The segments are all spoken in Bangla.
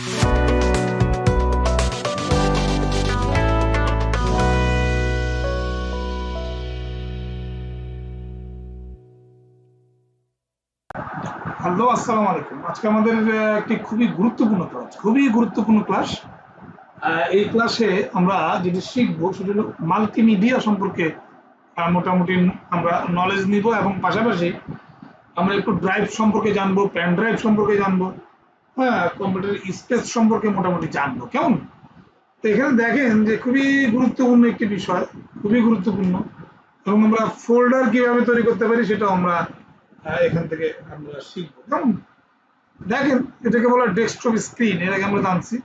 হ্যালো, আসসালামু আলাইকুম। আজকে আমাদের একটি খুবই গুরুত্বপূর্ণ ক্লাস খুবই গুরুত্বপূর্ণ ক্লাস এই ক্লাসে আমরা যেটি শিখব সেটা হলো মাল্টিমিডিয়া সম্পর্কে মোটামুটি আমরা নলেজ নিব এবং পাশাপাশি আমরা একটু ড্রাইভ সম্পর্কে জানব প্যান ড্রাইভ সম্পর্কে জানব। হ্যাঁ কম্পিউটার স্পেস সম্পর্কে মোটামুটি জানব। কেমন? তো এখানে দেখেন যে খুবই গুরুত্বপূর্ণ একটি বিষয়, খুবই গুরুত্বপূর্ণ। এবং আমরা ফোল্ডার কীভাবে তৈরি করতে পারি সেটা আমরা এখান থেকে আমরা শিখব। কেমন? দেখেন, এটাকে বলা ডেস্কটপ স্ক্রিন এর আগে আমরা জানছি।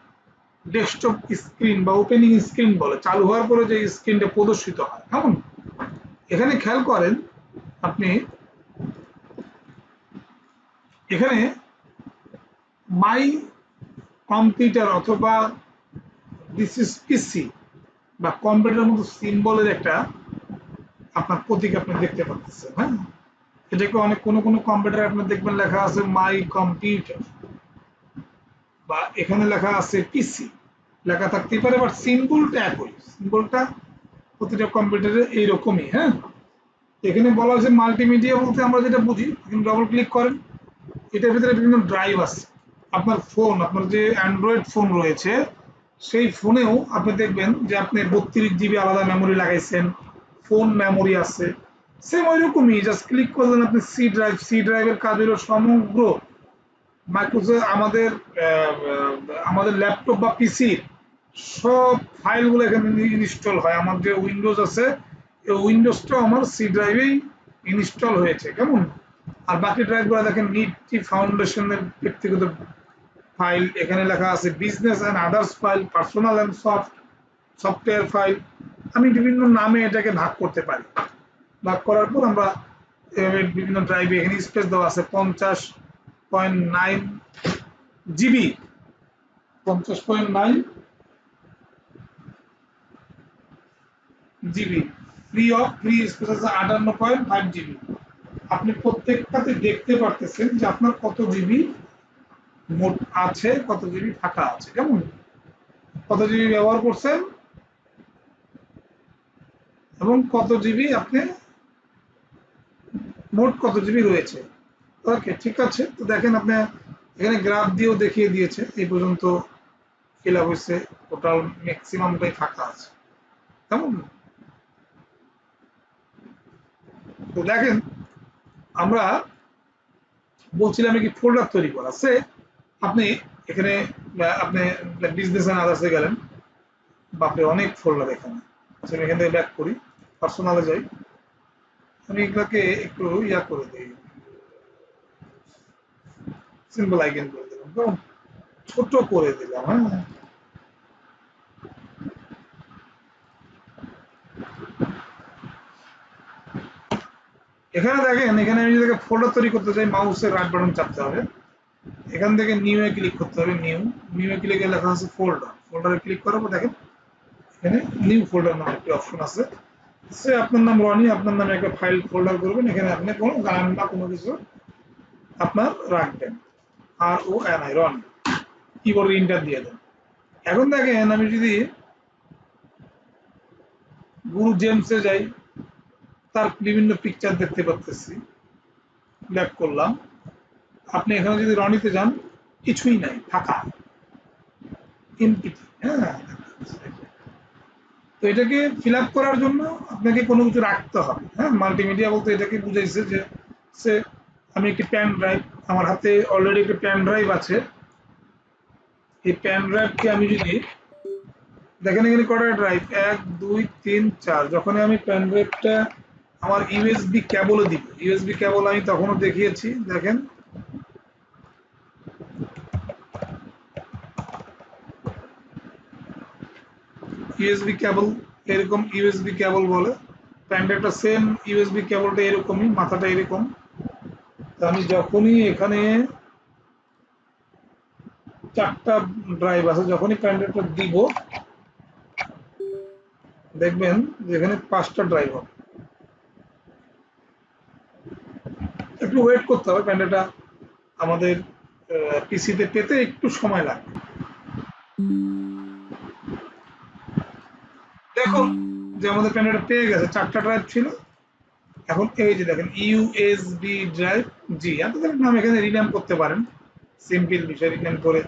ডেস্কটপ স্ক্রিন বা ওপেনিং স্ক্রিন বলে, চালু হওয়ার পরে যে স্ক্রিনটা প্রদর্শিত হয়। কেমন? এখানে খেয়াল করেন, আপনি এখানে মাই কম্পিউটার অথবা দিস ইজ পিসি বা কম্পিউটারের মতো সিম্বলের একটা আপনার প্রতীক আপনি দেখতে পাচ্ছেন হ্যাঁ? এটাকে অনেক কোনো কোনো কম্পিউটার আপনি দেখবেন লেখা আছে মাই কম্পিউটার বা এখানে লেখা আছে পিসি লেখা থাকতেই পারে বাট সিম্বলটা একই। সিম্বলটা প্রতিটা কম্পিউটারে এইরকমই হ্যাঁ? এখানে বলা হয়েছে মাল্টিমিডিয়া বলতে আমরা যেটা বুঝি এখানে ডবল ক্লিক করেন, এটার ভিতরে বিভিন্ন ড্রাইভ আছে। আপনার ফোন আপনার যে অ্যান্ড্রয়েড ফোন রয়েছে, সেই ফোনেও আপনি দেখবেন যে আপনি বত্রিশ জিবি আলাদা মেমোরি লাগাইছেন ফোন মেমোরি আছে। সেম ওইরকমই জাস্ট ক্লিক করলেন আপনি সি ড্রাইভ সি ড্রাইভের কাজ হলো সমগ্র মাইক্রোসফট আমাদের আমাদের ল্যাপটপ বা পিসি সব ফাইলগুলো এখানে ইনস্টল হয়। আমার যে উইন্ডোজ আছে, এই উইন্ডোজটাও আমার সি ড্রাইভেই ইনস্টল হয়েছে। কেমন? আর বাকি ড্রাইভগুলো দেখেন নিটি ফাউন্ডেশনের ব্যক্তিগত ফাইল এখানে লেখা আছে business and others file personal and soft software file আমি বিভিন্ন নামে এটাকে ভাগ করতে পারি। ভাগ করার পর আমরা এভাবে বিভিন্ন ড্রাইভে এখানে স্পেস দেওয়া আছে পঞ্চাশ পয়েন্ট নাইন জিবি পঞ্চাশ point nine GB free of free space আছে আটান্ন পয়েন্ট ফাইভ জিবি আপনি প্রত্যেকটাতে দেখতে পারতেছেন যে আপনার কত জিবি মোট আছে, কত জিবি ফাঁকা আছে, কেমন? কত জিবি ব্যবহার করছেন? এবং কত জিবি আপনি, মোট কত জিবি রয়েছে? ওকে, ঠিক আছে, তো দেখেন আপনি এখানে গ্রাফ দিয়েও দেখিয়ে দিয়েছে, এই পর্যন্ত ফিল আপ হয়েছে টোটাল ম্যাক্সিমামটাই ফাঁকা আছে, কেমন? তো দেখেন, আমরা বলছিলাম কি ফোল্ডার তৈরি করা, সে আপনি এখানে আপনি বিজনেস অ্যান্ড আদার্সে গেলেন বাপরে অনেক ফোল্ডার এখানে আচ্ছা, আমি এখান থেকে ব্যাক করি পার্সোনালে যাই। আমি এগুলোকে একটু ইয়া করে দিই। সিম্পল আইকন করে দিলাম। কেমন ছোট করে দিলাম হ্যাঁ? এখানে দেখেন এখানে আমি যদি ফোল্ডার তৈরি করতে চাই মাউসের রাইট বাটন চাপতে হবে। এখান থেকে নিউ এ ক্লিক করতে হবে নিউ নিউ এ ক্লিকে লেখা আছে ফোল্ডার ফোল্ডারে ক্লিক করার পর দেখেন, এখানে নিউ ফোল্ডার নামে একটি অপশন আছে। সে আপনার নাম রনি আপনার নামে একটা ফাইল ফোল্ডার করবেন, এখানে আপনি কোনো গান বা কোনো কিছু আপনার রাখবেন। আর ও এন আই রন কিবোর্ডে ইন্টার দিয়ে দেন। এখন দেখেন, আমি যদি গুরু জেমসে যাই, তার বিভিন্ন পিকচার দেখতে পাচ্তেছি ব্যাক করলাম। আপনি এখানে যদি রনিতে যান, কিছুই নাই, ফাঁকা। হ্যাঁ। তো এটাকে ফিল করার জন্য আপনাকে কোনো কিছু রাখতে হবে। হ্যাঁ মাল্টিমিডিয়া বলতে এটাকে বুঝাইছে যে, সে, আমি একটি প্যান ড্রাইভ আমার হাতে অলরেডি একটি প্যান ড্রাইভ আছে। এই প্যান ড্রাইভকে আমি যদি, দেখেন এখানে কটা ড্রাইভ এক, দুই, তিন, চার। যখনই আমি প্যান ড্রাইভটা আমার ইউএসবি কেবলে দিব ইউএসবি ক্যাবল আমি তখনও দেখিয়েছি, দেখেন। ইউএসবি কেবল এরকম ইউএসবি কেবল বলে। প্যান্ডেলটা সেম ইউএসবি কেবলটা এরকমই, মাথাটা এরকম। আমি যখনই এখানে চারটা ড্রাইভ আছে, যখনই প্যান্ডেলটা দিব, দেখবেন যেখানে পাঁচটা ড্রাইভ হবে। একটু ওয়েট করতে হবে প্যান্ডেলটা আমাদের পিসিতে পেতে একটু সময় লাগবে। দেখুন যে আমাদের প্যান্ডটা পেয়ে গেছে, চারটা ড্রাইভ ছিল। এখন এই যে দেখেন ইউএসবি ড্রাইভ জি আপনাদের নাম এখানে রিনাম করতে পারেন। সিম্পল বিষয় রিনাম করে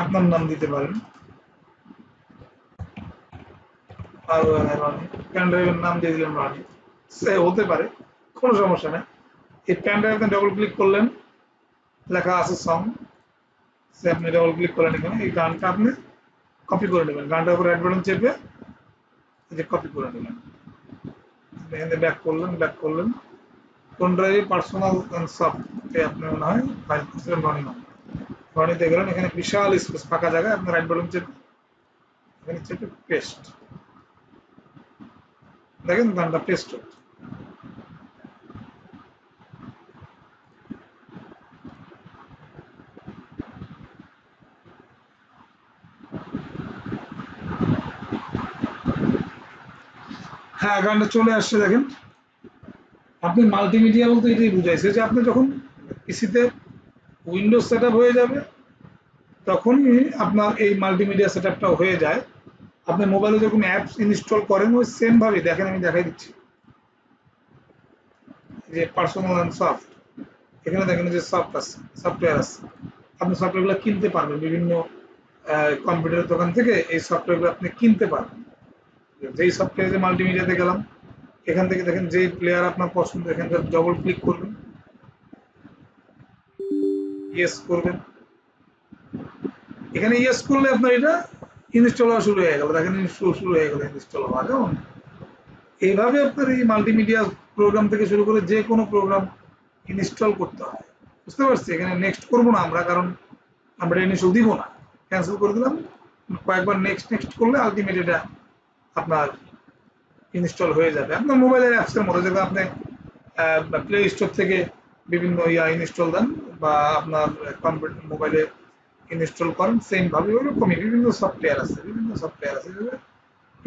আপনার নাম দিতে পারেন। আর ড্রাইভের নাম দিয়ে দিলেন রানি সে হতে পারে, কোনো সমস্যা নেই। এই প্যান ড্রাইভ ডবল ক্লিক করলেন, লেখা আছে সং সে আপনি ডবল ক্লিক করলেন এখানে, এই গানটা আপনি কপি করে নেবেন। গানটার উপর অ্যাড বাটন চেপে যে কপি করে নিলেন। এখানে ব্যাক করলেন ব্যাক করলেন। কোন ড্রাইভে পার্সোনাল সব আপনি মনে হয় ফাইল করছিলেন রনি নাম। রনিতে গেলেন, এখানে বিশাল স্পেস ফাঁকা জায়গায় আপনি রাইট বলুন চেপে এখানে চেপে পেস্ট দেখেন গানটা পেস্ট হচ্ছে। হ্যাঁ গানটা চলে আসছে দেখেন। আপনি মাল্টিমিডিয়া বলতে এটাই বুঝাইছে যে আপনি যখন পিসিতে উইন্ডোজ সেট হয়ে যাবে, তখনই আপনার এই মাল্টিমিডিয়া সেট হয়ে যায়। আপনি মোবাইলে যখন অ্যাপস ইনস্টল করেন, ওই সেম ভাবে, দেখেন আমি দেখাই দিচ্ছি। যে পার্সোনাল অ্যান্ড সফট এখানে দেখেন যে সফট আছে সফটওয়্যার আছে। আপনি সফটওয়্যারগুলো কিনতে পারবেন, বিভিন্ন কম্পিউটারের দোকান থেকে এই সফটওয়্যারগুলো আপনি কিনতে পারবেন। যেই সফটওয়্যারে মাল্টিমিডিয়াতে গেলাম, এখান থেকে দেখেন যে প্লেয়ার আপনার পছন্দ, এখান থেকে ডবল ক্লিক করবেন। ইয়েস করবেন। এখানে ইয়েস করলে আপনার এটা ইনস্টল হওয়া শুরু হয়ে গেল। দেখেন ইনস্টল শুরু হয়ে গেল ইনস্টল হওয়া। কেমন এইভাবে আপনার এই মাল্টিমিডিয়া প্রোগ্রাম থেকে শুরু করে যে কোনো প্রোগ্রাম ইনস্টল করতে হয় বুঝতে পারছি? এখানে নেক্সট করব না আমরা, কারণ আমরা এটা ইনস্টল দিব না। ক্যান্সেল করে দিলাম। কয়েকবার নেক্সট নেক্সট করলে আলটিমেট এটা আপনার ইনস্টল হয়ে যাবে। আপনার মোবাইলের অ্যাপসের মতো যেগুলো আপনি প্লে স্টোর থেকে বিভিন্ন ইয়া ইনস্টল দেন বা আপনার কম্পিউটার মোবাইলে ইনস্টল করেন সেম ভাবে ওরকমই। বিভিন্ন সফটওয়্যার আছে, বিভিন্ন সফটওয়্যার আছে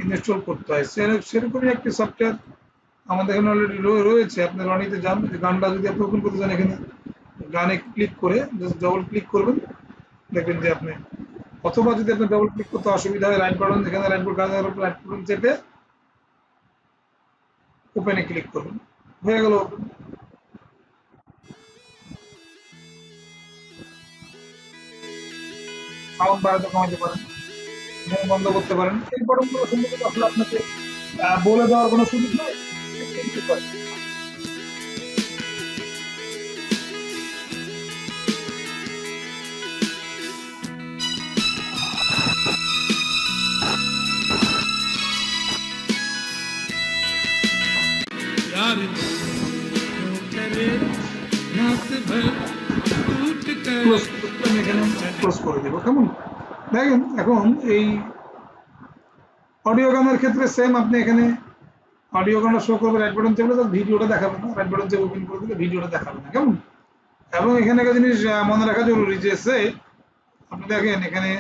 ইনস্টল করতে হয়। সেরকমই একটি সফটওয়্যার আমাদের এখানে অলরেডি রয়েছে। আপনি রনিতে যান গানটা যদি আপনি ওপেন করতে চান, এখানে গানে ক্লিক করে জাস্ট ডবল ক্লিক করবেন, দেখবেন যে আপনি অথবা যদি আপনি ডবল ক্লিক করতে অসুবিধা হয় রাইট বাটন যেখানে রাইট বাটন রাইট বাটন চেপে ওপেনে ক্লিক করবেন হয়ে গেল ওপেন সাউন্ড বাড়াতে কমাতে পারেন বন্ধ করতে পারেন। এই সম্পর্কে আসলে আপনাকে বলে দেওয়ার কোনো সুযোগ নেই। এখন এই অডিও গানের ক্ষেত্রে সেম আপনি এখানে অডিও গানটা শো করবে রাইট বাটন চেপে ভিডিওটা দেখাবে না। রাইট বাটন চেপে ওপেন করে দিলে ভিডিওটা দেখাবে না, কেমন? এবং এখানে একটা জিনিস মনে রাখা জরুরি যে, সে আপনি দেখেন এখানে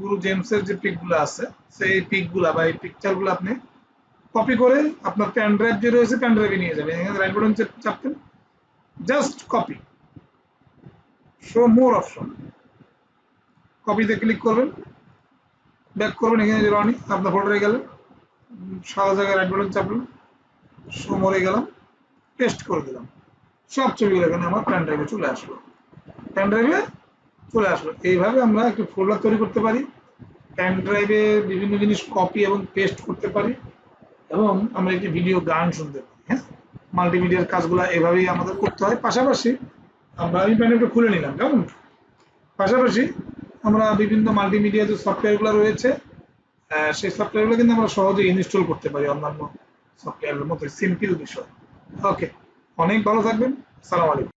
গুরু জেমসের যে পিকগুলো আছে, সেই পিকগুলা বা এই পিকচারগুলো আপনি কপি করে আপনার প্যান ড্রাইভ যে রয়েছে প্যান ড্রাইভে নিয়ে যাবেন। এখানে right button চাপতেন just copy show more option কপিতে ক্লিক করবেন। ব্যাক করবেন, এখানে যে রনি আপনার ফোল্ডারে গেলেন। সাদা জায়গায় রাইট বাটন চাপলেন। মোরে গেলাম। পেস্ট করে দিলাম। সব ছবিগুলো এখানে আমার প্যান ড্রাইভে চলে আসলো। প্যান ড্রাইভে চলে আসলো। এইভাবে আমরা একটি ফোল্ডার তৈরি করতে পারি। প্যান ড্রাইভে বিভিন্ন জিনিস কপি এবং পেস্ট করতে পারি। এবং আমরা একটি ভিডিও গান শুনতে পারি হ্যাঁ? মাল্টিমিডিয়ার কাজগুলো এভাবেই আমাদের করতে হয়। পাশাপাশি আমরা আমি প্যানেলটা খুলে নিলাম, কেমন? পাশাপাশি আমরা বিভিন্ন মাল্টিমিডিয়া যে সফটওয়্যারগুলো রয়েছে সেই সফটওয়্যারগুলো কিন্তু আমরা সহজে ইনস্টল করতে পারি অন্যান্য সফটওয়্যারের মতো সিম্পল বিষয়। ওকে অনেক ভালো থাকবেন। সালাম আলাইকুম।